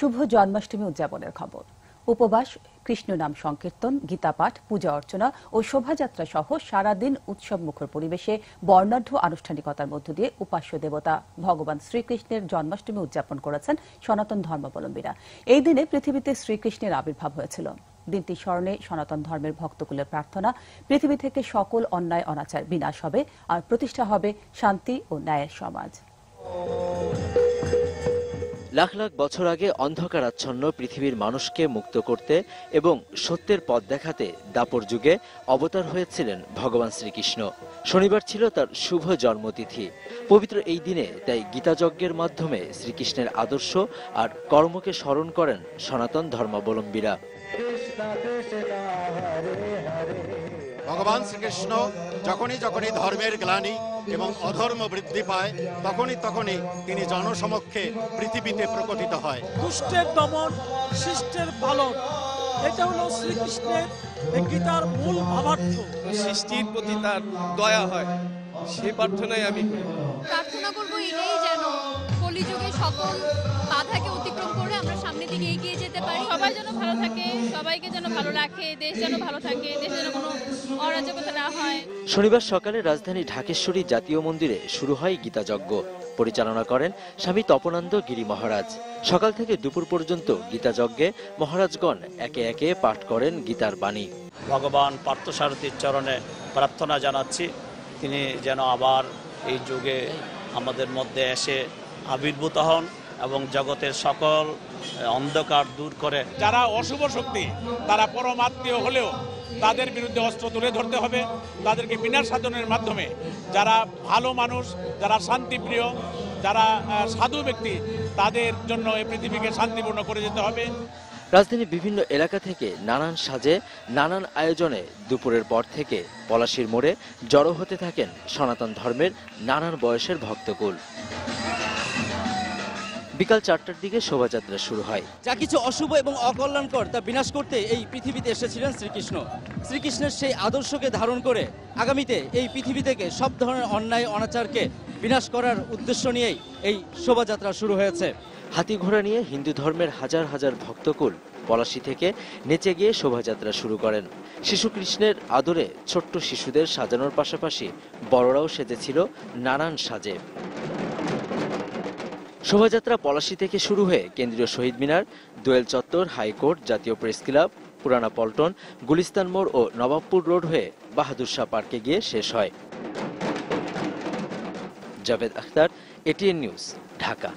শুভ জন্মাষ্টমী উদযাপনের খবর। উপবাস, কৃষ্ণ নাম সংকীর্তন, গীতাপাঠ, পূজা অর্চনা ও শোভাযাত্রা সহ সারাদিন উৎসব মুখর পরিবেশে বর্ণাঢ্য আনুষ্ঠানিকতার মধ্য দিয়ে উপাস্য দেবতা ভগবান শ্রীকৃষ্ণের জন্মাষ্টমী উদযাপন করেছেন সনাতন ধর্মাবলম্বীরা। এই দিনে পৃথিবীতে শ্রীকৃষ্ণের আবির্ভাব হয়েছিল। দিনটি স্মরণে সনাতন ধর্মের ভক্তকুলের প্রার্থনা, পৃথিবী থেকে সকল অন্যায়, অনাচার বিনাশ হবে আর প্রতিষ্ঠা হবে শান্তি ও ন্যায়ের সমাজ। লাখ লাখ বছর আগে অন্ধকারাচ্ছন্ন পৃথিবীর মানুষকে মুক্ত করতে এবং সত্যের পথ দেখাতে দাপর যুগে অবতার হয়েছিলেন ভগবান শ্রীকৃষ্ণ। শনিবার ছিল তার শুভ জন্মতিথি। পবিত্র এই দিনে তাই গীতাযজ্ঞের মাধ্যমে শ্রীকৃষ্ণের আদর্শ আর কর্মকে স্মরণ করেন সনাতন ধর্মাবলম্বীরা। ভগবান শ্রীকৃষ্ণ যখনই যখনই ধর্মের গ্লানি এবং অধর্ম বৃদ্ধি পায় তখনই তখনই তিনি জনসমক্ষে পৃথিবীতে প্রকটিত হয়। দুষ্টের দমন সৃষ্টের পালন এটা হলো শ্রীকৃষ্ণের গীতার মূল ভাবার্থ। সৃষ্টির প্রতি তার দয়া হয় সে প্রার্থনাই আমি প্রার্থনা করব এটাই যেন সকল বাধাকে অতিক্রম করে আমরা সামনের দিকে এগিয়ে যেতে পারি। সবাই যেন ভালো থাকে সবাইকে যেন ভালো রাখে দেশ যেন ভালো থাকে দেশে যেন কোনো অরাজকতা না হয়। শনিবার সকালে রাজধানী ঢাকেশ্বরী জাতীয় মন্দিরে শুরু হয় গীতাযজ্ঞ। পরিচালনা করেন স্বামী তপনানন্দ গিরি মহারাজ। সকাল থেকে দুপুর পর্যন্ত গীতাযজ্ঞে মহারাজগণ একে একে পাঠ করেন গীতার বাণী। ভগবান পার্থসারথীর চরণে প্রার্থনা জানাচ্ছি তিনি যেন আবার এই যুগে আমাদের মধ্যে এসে আবির্ভূত হন এবং জগতের সকল অন্ধকার দূর করে। যারা অশুভ শক্তি তারা পরমাত্মীয় হলেও তাদের বিরুদ্ধে অস্ত্র তুলে ধরতে হবে। তাদেরকে বিনাশ সাধনের মাধ্যমে যারা ভালো মানুষ যারা শান্তিপ্রিয় যারা সাধু ব্যক্তি তাদের জন্য এই পৃথিবীকে শান্তিপূর্ণ করে যেতে হবে। রাজধানীর বিভিন্ন এলাকা থেকে নানান সাজে নানান আয়োজনে দুপুরের পর থেকে পলাশির মোড়ে জড়ো হতে থাকেন সনাতন ধর্মের নানান বয়সের ভক্তকুল। বিকাল চারটার দিকে শোভাযাত্রা শুরু হয়। যা কিছু অশুভ এবং অকল্যাণকর তা বিনাশ করতে এই পৃথিবীতে এসেছিলেন শ্রীকৃষ্ণ। শ্রীকৃষ্ণের সেই আদর্শকে ধারণ করে আগামীতে এই পৃথিবী থেকে সব ধরনের অন্যায় অনাচারকে বিনাশ করার উদ্দেশ্য নিয়েই এই শোভাযাত্রা শুরু হয়েছে। হাতি ঘোড়া নিয়ে হিন্দু ধর্মের হাজার হাজার ভক্তকুল পলাশি থেকে নেচে গিয়ে শোভাযাত্রা শুরু করেন। শিশু কৃষ্ণের আদরে ছোট্ট শিশুদের সাজানোর পাশাপাশি বড়রাও সেজেছিল নানান সাজে। শোভাযাত্রা পলাশি থেকে শুরু হয়ে কেন্দ্রীয় শহীদ মিনার, দোয়েল চত্বর, হাইকোর্ট, জাতীয় প্রেস ক্লাব, পুরানা পল্টন, গুলিস্তান মোড় ও নবাবপুর রোড হয়ে বাহাদুর শাহ পার্কে গিয়ে শেষ হয়। Javed Akhtar, ATN news, Dhaka.